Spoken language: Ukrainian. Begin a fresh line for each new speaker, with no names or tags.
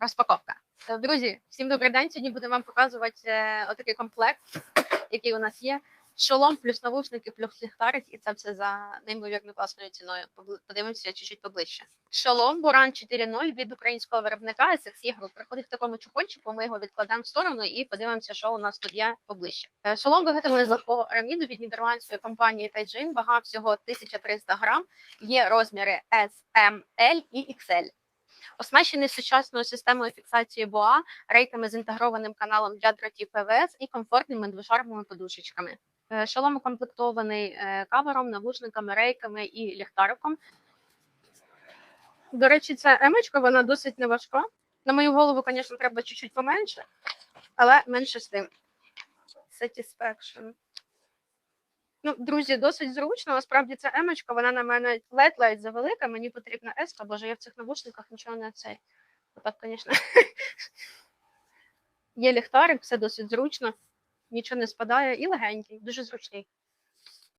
Розпаковка. Е, Друзі, всім добрий день. Сьогодні будемо вам показувати е, отакий комплект, який у нас є. Шолом плюс навушники, плюс ліхтарик, і це все за неймовірно класною ціною. Подивимося чуть-чуть поближче. Шолом Буран 4.0 від українського виробника SXE Group. Приходить в такому чохольчику, ми його відкладемо в сторону і подивимося, що у нас тут є поближче. Е, Шолом виготовлений з легкого араміду від нідерландської компанії Тайджин. Вага всього 1300 грам. Є розміри S, M, L і XL. Оснащений сучасною системою фіксації БОА, рейтами з інтегрованим каналом для дротів ПВС і комфортними двошаровими подушечками. Е, Шолом укомплектований е, кавером, навушниками, рейками і ліхтариком. До речі, ця емочка вона досить неважка. На мою голову, звісно, треба чуть-чуть поменше, але менше з тим. Satisfaction. Ну, друзі, досить зручно. Насправді ця емочка, вона на мене ледь-ледь завелика, мені потрібна еска, боже, я в цих навушниках нічого не цей. Отак, звісно. Є ліхтарик, все досить зручно, нічого не спадає і легенький, дуже зручний.